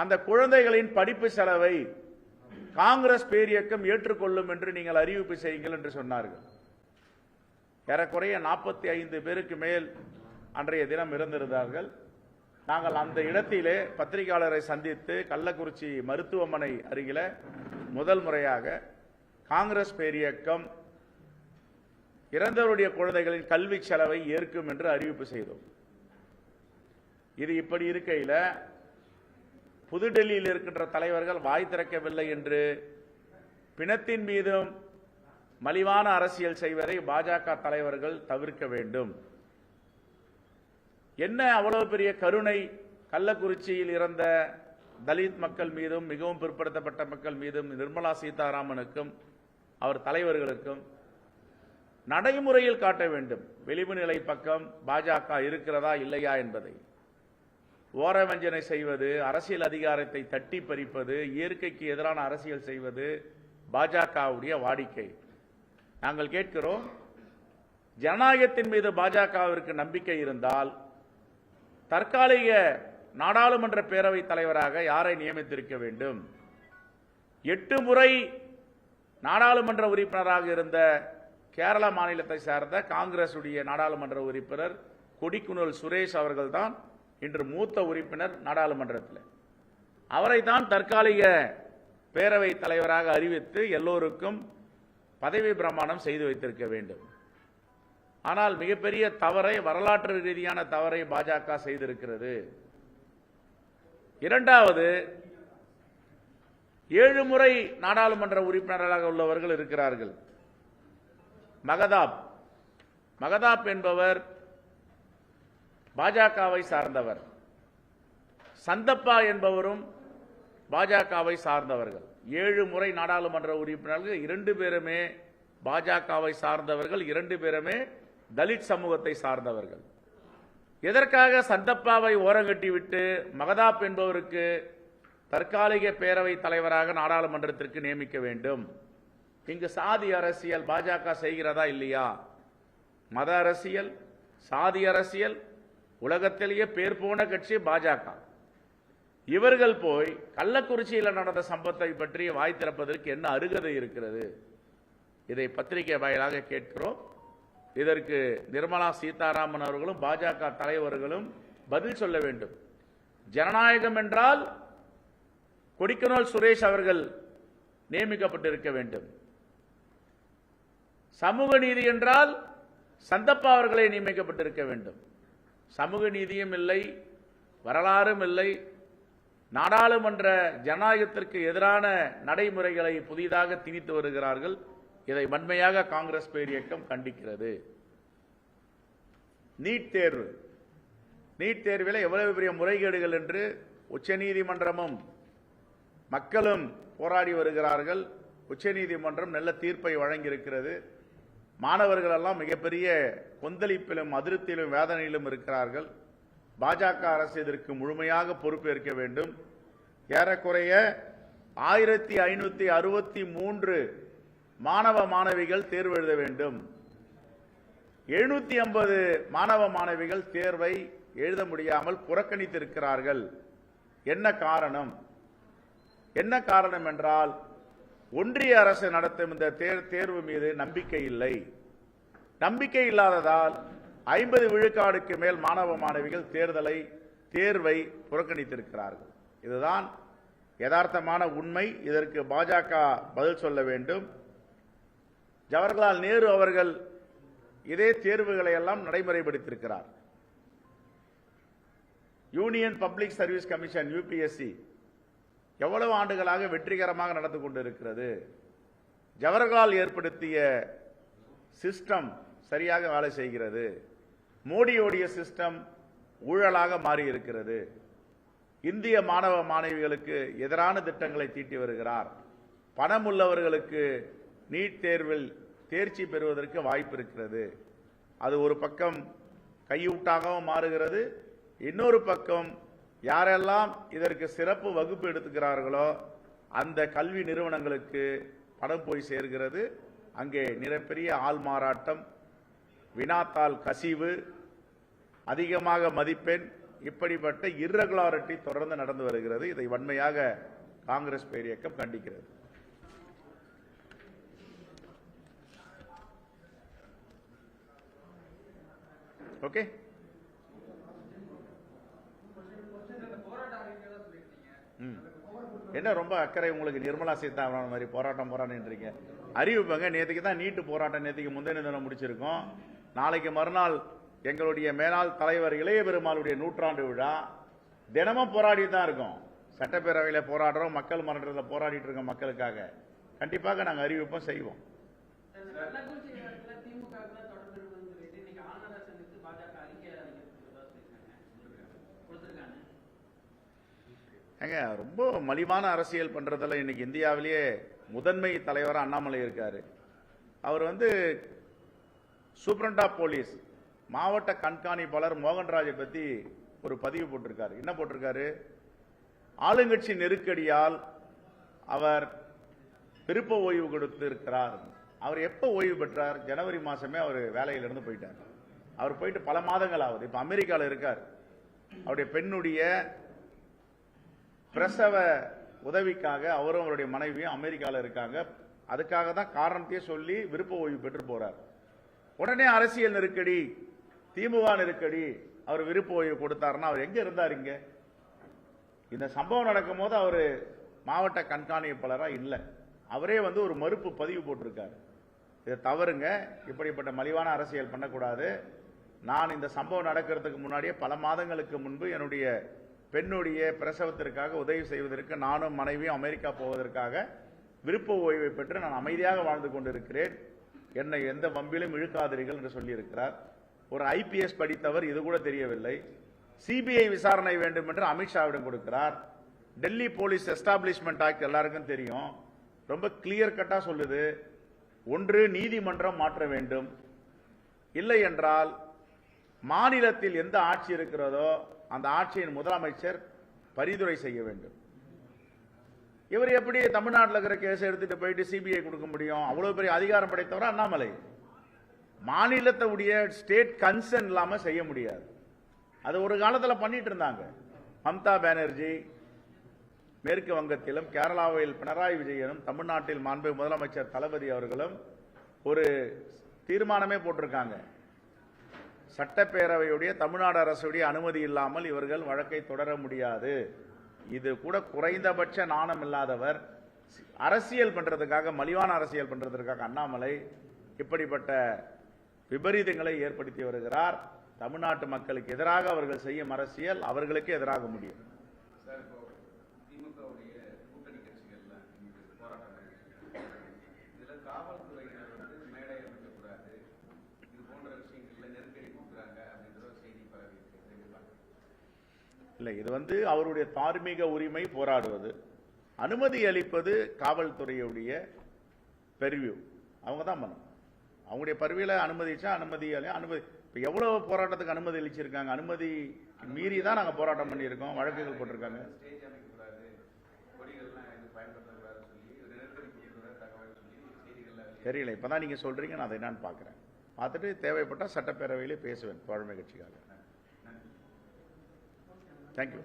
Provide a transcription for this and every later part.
அந்த குழந்தைகளின் படிப்பு செலவை காங்கிரஸ் பேரியக்கம் ஏற்றுக்கொள்ளும் என்று நீங்கள் அறிவிப்பு செய்யுங்கள் என்று சொன்னார்கள். ஏறக்குறைய நாற்பத்தி ஐந்து பேருக்கு மேல் அன்றைய தினம் இருந்திருந்தார்கள். நாங்கள் அந்த இடத்திலே பத்திரிகையாளரை சந்தித்து கள்ளக்குறிச்சி மருத்துவமனை அருகில முதல் முறையாக காங்கிரஸ் பேரியக்கம் இறந்தவருடைய குழந்தைகளின் கல்வி செலவை ஏற்கும் என்று அறிவிப்பு செய்தோம். இது இப்படி இருக்கையில் புதுடெல்லியில் இருக்கின்ற தலைவர்கள் வாய் திறக்கவில்லை என்று பிணத்தின் மீதும் மலிவான அரசியல் செய்வதை பாஜக தலைவர்கள் தவிர்க்க வேண்டும். என்ன அவ்வளவு பெரிய கருணை கள்ளக்குறிச்சியில் இறந்த தலித் மக்கள் மீதும் மிகவும் பிற்படுத்தப்பட்ட மக்கள் மீதும் நிர்மலா சீதாராமனுக்கும் அவர் தலைவர்களுக்கும் நடைமுறையில் காட்ட வேண்டும். வெளிவு நிலை பக்கம் பாஜக இருக்கிறதா இல்லையா என்பதை. ஓரவஞ்சனை செய்வது அரசியல் அதிகாரத்தை தட்டி பறிப்பது இயற்கைக்கு எதிரான அரசியல் செய்வது பாஜகவுடைய வாடிக்கை. நாங்கள் கேட்கிறோம் ஜனநாயகத்தின் மீது பாஜகவிற்கு நம்பிக்கை இருந்தால் தற்காலிக நாடாளுமன்ற பேரவைத் தலைவராக யாரை நியமித்திருக்க வேண்டும்? எட்டு முறை நாடாளுமன்ற உறுப்பினராக இருந்த கேரள மாநிலத்தை சார்ந்த காங்கிரசுடைய நாடாளுமன்ற உறுப்பினர் கொடிக்குணல் சுரேஷ் அவர்கள்தான் இன்று மூத்த உறுப்பினர் நாடாளுமன்றத்தில். அவரை தான் தற்காலிக பேரவை தலைவராக அறிவித்து எல்லோருக்கும் பதவி பிரமாணம் செய்து வைத்திருக்க வேண்டும். ஆனால் மிகப்பெரிய தவறை வரலாற்று ரீதியான தவறை பாஜக செய்திருக்கிறது. இரண்டாவது ஏழு முறை நாடாளுமன்ற உறுப்பினர்களாக உள்ளவர்கள் இருக்கிறார்கள். மகதாப். மகதாப் என்பவர் பாஜகவை சார்ந்தவர். சந்தப்பா என்பவரும் பாஜகவை சார்ந்தவர்கள். ஏழு முறை நாடாளுமன்ற உறுப்பினர்கள் இரண்டு பேருமே பாஜகவை சார்ந்தவர்கள் இரண்டு பேருமே தலித் சமூகத்தை சார்ந்தவர்கள். எதற்காக சந்தப்பாவை ஓரங்கட்டிவிட்டு மகதாப் என்பவருக்கு தற்காலிக பேரவைத் தலைவராக நாடாளுமன்றத்திற்கு நியமிக்க வேண்டும்? இங்கு சாதி அரசியல் பாஜக செய்கிறதா இல்லையா? மத அரசியல் சாதி அரசியல் உலகத்திலேயே பேர் போன கட்சி பாஜக. இவர்கள் போய் கள்ளக்குறிச்சியில் நடந்த சம்பவத்தை பற்றி வாய் திறப்பதற்கு என்ன அருகதை இருக்கிறது? இதை பத்திரிகை வாயிலாக கேட்கிறோம். இதற்கு நிர்மலா சீதாராமன் அவர்களும் பாஜக தலைவர்களும் பதில் சொல்ல வேண்டும். ஜனநாயகம் என்றால் கொடிக்கனோல் சுரேஷ் அவர்கள் நியமிக்கப்பட்டிருக்க வேண்டும். சமூக நீதி என்றால் சந்தப்பா அவர்களை நியமிக்கப்பட்டிருக்க வேண்டும். சமூக நீதியும் இல்லை வரலாறும் இல்லை. நாடாளுமன்ற ஜனநாயகத்திற்கு எதிரான நடைமுறைகளை புதிதாக திணித்து வருகிறார்கள். இதை வன்மையாக காங்கிரஸ் பேரியக்கம் கண்டிக்கிறது. நீட் தேர்வு. நீட் தேர்வில் எவ்வளவு பெரிய முறைகேடுகள் என்று உச்சநீதிமன்றமும் மக்களும் போராடி வருகிறார்கள். உச்சநீதிமன்றம் நல்ல தீர்ப்பை வழங்கியிருக்கிறது. மாணவர்கள் எல்லாம் மிகப்பெரிய கொந்தளிப்பிலும் அதிருப்தியிலும் வேதனையிலும் இருக்கிறார்கள். பாஜக அரசு இதற்கு முழுமையாக பொறுப்பேற்க வேண்டும். ஏறக்குறைய ஆயிரத்தி ஐநூத்தி அறுபத்தி மூன்று மாணவ மாணவிகள் தேர்வு எழுத வேண்டும். எழுநூத்தி ஐம்பது மாணவ மாணவிகள் தேர்வை எழுத முடியாமல் புறக்கணித்திருக்கிறார்கள். என்ன காரணம்? என்ன காரணம் என்றால் ஒன்றிய அரசு நடத்தும் இந்த தேர் தேர்வு மீது நம்பிக்கை இல்லை. நம்பிக்கை இல்லாததால் ஐம்பது விழுக்காடுக்கு மேல் மாணவ மாணவிகள் தேர்தலை தேர்வை புறக்கணித்திருக்கிறார்கள். இதுதான் யதார்த்தமான உண்மை. இதற்கு பாஜக பதில் சொல்ல வேண்டும். ஜவஹர்லால் நேரு அவர்கள் இதே தேர்வுகளை எல்லாம் நடைமுறைப்படுத்தியிருக்கிறார். Union public service commission UPSC எவ்வளவு ஆண்டுகளாக வெற்றிகரமாக நடந்து கொண்டிருக்கிறது? ஜவஹர்லால் ஏற்படுத்திய சிஸ்டம் சரியாக வேலை செய்கிறது. மோடியோடைய சிஸ்டம் ஊழலாக மாறி இருக்கிறது இந்திய மாணவ மாணவிகளுக்கு எதிரான திட்டங்களை தீட்டி வருகிறார். பணம் உள்ளவர்களுக்கு நீட் தேர்வில் தேர்ச்சி பெறுவதற்கு வாய்ப்பு இருக்கிறது. அது ஒரு பக்கம் கையூட்டாகவும் மாறுகிறது. இன்னொரு பக்கம் யாரெல்லாம் இதற்கு சிறப்பு வகுப்பு எடுத்துக்கிறார்களோ அந்த கல்வி நிறுவனங்களுக்கு படம் போய் சேர்கிறது. அங்கே நிறப்பெரிய ஆள் மாறாட்டம் வினாத்தாள் கசிவு அதிகமாக மதிப்பெண் இப்படிப்பட்ட இர்ரெகுலாரிட்டி தொடர்ந்து நடந்து வருகிறது. இதை வன்மையாக காங்கிரஸ் பேர் இயக்கம் கண்டிக்கிறது. ஓகே என்ன ரொம்ப அக்கறை உங்களுக்கு நிர்மலா சீதாராமன் மாதிரி போராட்டம் போராடின்றீங்க? அறிவிப்பங்க நேற்றுக்கு தான் நீட்டு போராட்டம் நேற்றுக்கு முந்தைய தினம் முடிச்சிருக்கோம். நாளைக்கு மறுநாள் எங்களுடைய மேலாள் தலைவர் இளைய பெருமாளுடைய நூற்றாண்டு விழா. தினமும் போராடி தான் இருக்கோம். சட்டப்பேரவையில் போராடுறோம் மக்கள் மன்றத்தில் போராடிட்டு இருக்கோம் மக்களுக்காக. கண்டிப்பாக நாங்கள் அறிவிப்போம் செய்வோம் கள்ளக்குறிச்சி இடத்துல திமுக வுக்கு தான் தொடர்பு இருக்குன்னு சொல்லிட்டு இன்னைக்கு ஆளுநரை சந்தித்து பாஜக அறிக்கை அளிக்கிறதா சொல்லியிருக்காங்க கொடுத்திருக்காங்க ஏங்க ரொம்ப மலிவான அரசியல் பண்ணுறதில் இன்னைக்கு இந்தியாவிலேயே முதன்மை தலைவராக அண்ணாமலை இருக்காரு. அவர் வந்து சூப்ரண்டா ஆஃப் போலீஸ் மாவட்ட கண்காணிப்பாளர் மோகன்ராஜை பத்தி ஒரு பதிவு போட்டிருக்காரு. என்ன போட்டிருக்காரு? ஆளுங்கட்சி நெருக்கடியால் அவர் விருப்ப ஓய்வு கொடுத்திருக்கிறார். அவர் எப்போ ஓய்வு பெற்றார்? ஜனவரி மாதமே அவர் வேலையிலிருந்து போயிட்டார். அவர் போயிட்டு பல மாதங்கள் ஆகுது. இப்போ அமெரிக்காவில் இருக்கார். அவருடைய பெண்ணுடைய பிரசவ உதவிக்காக அவரும் அவருடைய மனைவியும் அமெரிக்காவில் இருக்காங்க. அதுக்காக தான் காரணத்தையே சொல்லி விருப்ப ஓய்வு பெற்று போறார். உடனே அரசியல் நெருக்கடி திமுக நெருக்கடி அவர் விருப்ப ஓய்வு கொடுத்தாருன்னா அவர் எங்க இருந்தார் இங்க? இந்த சம்பவம் நடக்கும் போது அவர் மாவட்ட கண்காணிப்பாளரா இல்லை. அவரே வந்து ஒரு மறுப்பு பதிவு போட்டிருக்காரு. இதை தவறுங்க. இப்படிப்பட்ட மலிவான அரசியல் பண்ணக்கூடாது. நான் இந்த சம்பவம் நடக்கிறதுக்கு முன்னாடியே பல மாதங்களுக்கு முன்பு என்னுடைய பெண்ணுடைய பிரசவத்திற்காக உதவி செய்வதற்கு நானும் மனைவியும் அமெரிக்கா போவதற்காக விருப்ப ஓய்வை பெற்று நான் அமைதியாக வாழ்ந்து கொண்டிருக்கிறேன். என்னை எந்த வம்பிலும் இழுக்காதீர்கள் என்று சொல்லியிருக்கிறார். ஒரு ஐபிஎஸ் படித்தவர் இது கூட தெரியவில்லை. சிபிஐ விசாரணை வேண்டும் என்று அமித்ஷாவிடம் கொடுக்கிறார். டெல்லி போலீஸ் எஸ்டாப்ளிஷ்மெண்ட் ஆக்ட் எல்லாருக்கும் தெரியும். ரொம்ப கிளியர் கட்டா சொல்லுது. ஒன்று நீதிமன்றம் மாற்ற வேண்டும். இல்லை என்றால் மாநிலத்தில் எந்த ஆட்சி இருக்கிறதோ அந்த ஆட்சியின் முதலமைச்சர் பரிந்துரை செய்ய வேண்டும். இவர் எப்படி தமிழ்நாட்டில் இருக்கிற கேஸ் எடுத்துட்டு போயிட்டு சிபிஐ கொடுக்க முடியும்? அவ்வளவு பெரிய அதிகாரம் படைத்தவர் அண்ணாமலை. மாநிலத்துடைய ஸ்டேட் கன்சர்ன் இல்லாம செய்ய முடியாது. அது ஒரு காலத்தில் பண்ணிட்டு இருந்தாங்க. மம்தா பானர்ஜி மேற்கு வங்கத்திலும் கேரளாவில் பினராயி விஜயனும் தமிழ்நாட்டில் மாண்பு முதலமைச்சர் தளபதி அவர்களும் ஒரு தீர்மானமே போட்டிருக்காங்க. சட்டப்பேரவையுடைய தமிழ்நாடு அரசுடைய அனுமதி இல்லாமல் இவர்கள் வழக்கை தொடர முடியாது. இது கூட குறைந்தபட்ச நாணம் இல்லாதவர் அரசியல் பண்ணுறதுக்காக மலிவான அரசியல் பண்ணுறதுக்காக அண்ணாமலை இப்படிப்பட்ட விபரீதங்களை ஏற்படுத்தி வருகிறார். தமிழ்நாட்டு மக்களுக்கு எதிராக அவர்கள் செய்யும் அரசியல் அவர்களுக்கு எதிராக முடியும் சார் இப்போ திமுகவுடைய கூட்டணி கட்சிகள்ல இன்னைக்கு போராட்டம் நடக்குது. இதுல காவல்துறையினர் வந்து மேடை அமைக்கக்கூடாது இது போன்ற விஷயங்கள்ல நெருக்கடி கொடுக்குறாங்க அப்படின்ற ஒரு செய்தி பரவி இருக்கு எப்படி பார்க்கறீங்க? இல்லை இது வந்து அவருடைய தார்மீக உரிமை போராடுவது. அனுமதி அளிப்பது காவல்துறையுடைய பெர்வியூ அவங்க தான் பண்ணணும். அவங்களுடைய பருவியில அனுமதிச்சா அனுமதி அளி- அனுமதி இப்போ எவ்வளவு போராட்டத்துக்கு அனுமதி அளிச்சிருக்காங்க? அனுமதி மீறி தான் நாங்கள் போராட்டம் பண்ணியிருக்கோம் வழக்குகள் போட்டிருக்காங்க. தெரியல இப்போ தான் நீங்கள் சொல்கிறீங்க தெரியல இப்பதான் நீங்க சொல்றீங்க நான் அதை என்னன்னு பார்க்குறேன் பார்த்துட்டு தேவைப்பட்டால் சட்டப்பேரவையிலே பேசுவேன் தோழமை கட்சிக்காக. Thank you.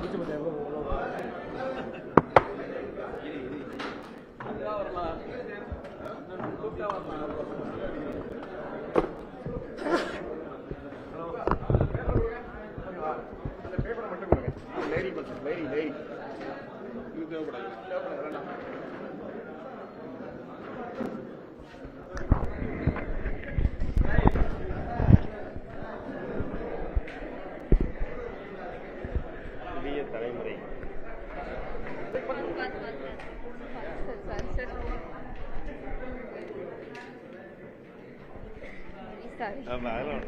你这么待问我 Sorry. Um, I don't.